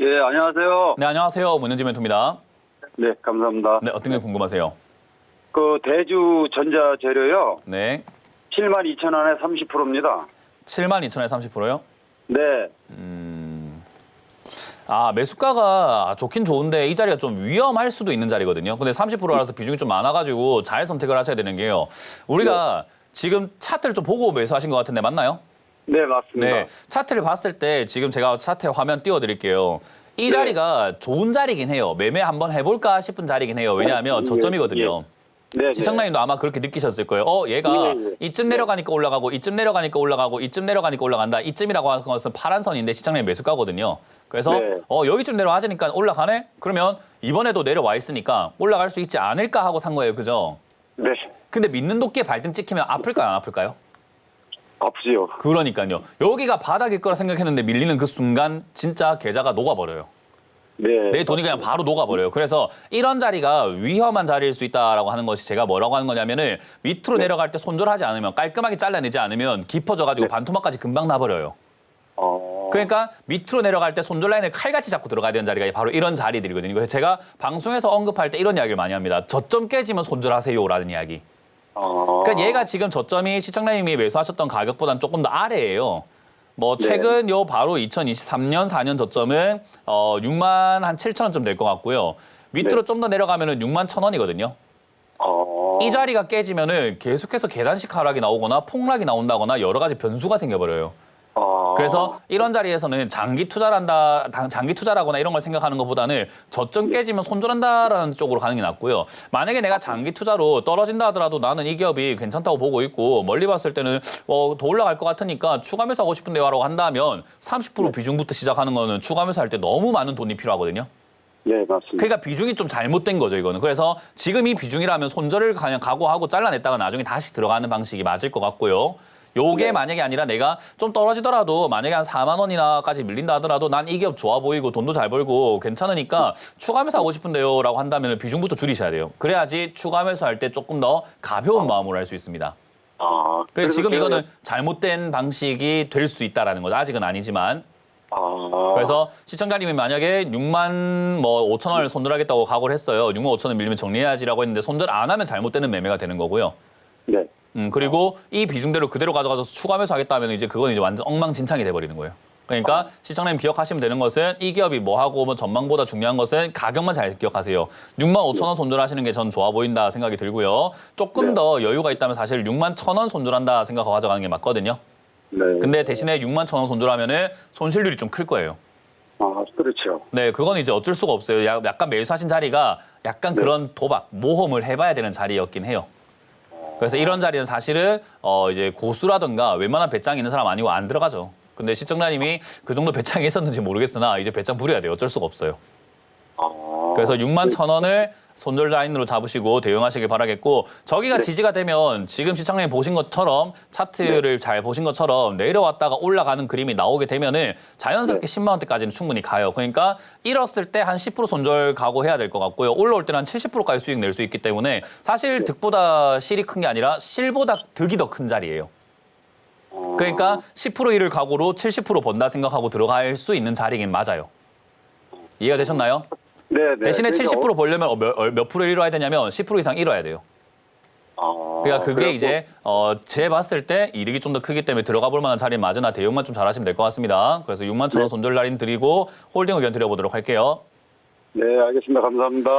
예, 안녕하세요. 네, 안녕하세요. 문현지 멘토입니다. 네, 감사합니다. 네, 어떤 게 궁금하세요? 그 대주 전자 재료요. 네. 7만 2천 원에 30%입니다. 7만 2천에 30%요? 네. 음. 아, 매수가가 좋긴 좋은데 이 자리가 좀 위험할 수도 있는 자리거든요. 근데 30%라서 비중이 좀 많아가지고 잘 선택을 하셔야 되는 게요. 우리가 지금 차트를 좀 보고 매수하신 것 같은데 맞나요? 네, 맞습니다. 네. 차트를 봤을 때 지금 제가 차트 화면 띄워드릴게요. 이 네. 자리가 좋은 자리긴 해요. 매매 한번 해볼까 싶은 자리긴 해요. 왜냐하면 예, 저점이거든요. 네, 네. 시청자님도 아마 그렇게 느끼셨을 거예요. 어, 얘가 예, 예. 이쯤 내려가니까 올라가고, 이쯤 내려가니까 올라가고, 이쯤 내려가니까 올라간다. 이쯤이라고 하는 것은 파란 선인데 시청자님 매수가거든요. 그래서 네. 어, 여기쯤 내려가자니까 올라가네? 그러면 이번에도 내려와 있으니까 올라갈 수 있지 않을까 하고 산 거예요. 그죠? 네. 근데 믿는 도끼에 발등 찍히면 아플까요? 안 아플까요? 아프지요. 그러니까요. 여기가 바닥일 거라 생각했는데 밀리는 그 순간 진짜 계좌가 녹아버려요. 네. 내 돈이 그냥 바로 녹아버려요. 그래서 이런 자리가 위험한 자리일 수 있다라고 하는 것이 제가 뭐라고 하는 거냐면은 밑으로 네. 내려갈 때 손절하지 않으면 깔끔하게 잘라내지 않으면 깊어져가지고 반토막까지 금방 나버려요. 어. 그러니까 밑으로 내려갈 때 손절 라인을 칼같이 잡고 들어가야 되는 자리가 바로 이런 자리들이거든요. 그래서 제가 방송에서 언급할 때 이런 이야기를 많이 합니다. 저점 깨지면 손절하세요라는 이야기. 어. 그러니까 얘가 지금 저점이 시청자님이 매수하셨던 가격보다는 조금 더 아래예요. 뭐 네. 최근 요 바로 2023년 4년 저점은 어 6만 한 7천 원쯤 될 것 같고요. 밑으로 네. 좀더 내려가면은 6만 천 원이거든요. 어. 이 자리가 깨지면은 계속해서 계단식 하락이 나오거나 폭락이 나온다거나 여러 가지 변수가 생겨버려요. 어. 그래서 이런 자리에서는 장기 투자를 한다, 당- 장기 투자라거나 이런 걸 생각하는 것보다는 저점 깨지면 손절한다라는 쪽으로 가는 게 낫고요. 만약에 내가 장기 투자로 떨어진다 하더라도 나는 이 기업이 괜찮다고 보고 있고 멀리 봤을 때는 어, 더 올라갈 것 같으니까 추가 매수 하고 싶은데요라고 한다면 30% 비중부터 시작하는 거는 추가 매수 할 때 너무 많은 돈이 필요하거든요. 네, 맞습니다. 그러니까 비중이 좀 잘못된 거죠, 이거는. 그래서 지금 이 비중이라면 손절을 그냥 각오하고 잘라냈다가 나중에 다시 들어가는 방식이 맞을 것 같고요. 요게 네. 만약에 아니라 내가 좀 떨어지더라도 만약에 한 4만 원이나까지 밀린다 하더라도 난 이 기업 좋아 보이고 돈도 잘 벌고 괜찮으니까 추가 매수하고 싶은데요 라고 한다면 비중부터 줄이셔야 돼요. 그래야지 추가 매수할 때 조금 더 가벼운 마음으로 할 수 있습니다. 아. 그래서 그래서 지금 이거는 잘못된 방식이 될 수 있다라는 거죠. 아직은 아니지만. 아. 그래서 시청자님이 만약에 6만 뭐 5천 원을 손절하겠다고 각오를 했어요. 6만 5천 원 밀리면 정리해야지라고 했는데 손절 안 하면 잘못되는 매매가 되는 거고요. 네. 음, 그리고 이 비중대로 그대로 가져가서 추가 매수하겠다 하면 이제 그건 이제 완전 엉망진창이 돼버리는 거예요. 그러니까 시청자님 기억하시면 되는 것은 이 기업이 뭐 하고 뭐 전망보다 중요한 것은 가격만 잘 기억하세요. 6만 5천 원 손절하시는 게 전 좋아 보인다 생각이 들고요. 조금 네. 더 여유가 있다면 사실 6만 천원 손절한다 생각하고 가져가는 게 맞거든요. 네. 근데 대신에 6만 천원 손절하면은 손실률이 좀 클 거예요. 아, 그렇죠. 네, 그건 이제 어쩔 수가 없어요. 야- 약간 매수하신 자리가 약간 네. 그런 도박, 모험을 해봐야 되는 자리였긴 해요. 그래서 이런 자리는 사실은 어 이제 고수라든가 웬만한 배짱 있는 사람 아니고 안 들어가죠. 근데 시청자님이 그 정도 배짱이 있었는지 모르겠으나 이제 배짱 부려야 돼요. 어쩔 수가 없어요. 아. 그래서 6만 천 원을 손절 라인으로 잡으시고 대응하시길 바라겠고 저기가 네. 지지가 되면 지금 시청자님 보신 것처럼 차트를 잘 보신 것처럼 내려왔다가 올라가는 그림이 나오게 되면은 자연스럽게 네. 10만 원대까지는 충분히 가요. 그러니까 잃었을 때 한 10% 손절 각오해야 될 것 같고요. 올라올 때는 한 70%까지 수익 낼 수 있기 때문에 사실 네. 득보다 실이 큰 게 아니라 실보다 득이 더 큰 자리예요. 아. 그러니까 10% 일을 각오로 70% 번다 생각하고 들어갈 수 있는 자리긴 맞아요. 이해가 되셨나요? 네, 네. 대신에 그러니까 70% 벌려면 어, 몇, 어, 몇 프로 잃어야 되냐면 10% 이상 잃어야 돼요. 아. 그러니까 그게 그래갖고- 이제 어, 제 봤을 때 이득이 좀 더 크기 때문에 들어가 볼 만한 자리 맞으나 대응만 좀 잘하시면 될 것 같습니다. 그래서 6만 천원 네. 손절 날인 드리고 홀딩 의견 드려보도록 할게요. 네, 알겠습니다. 감사합니다.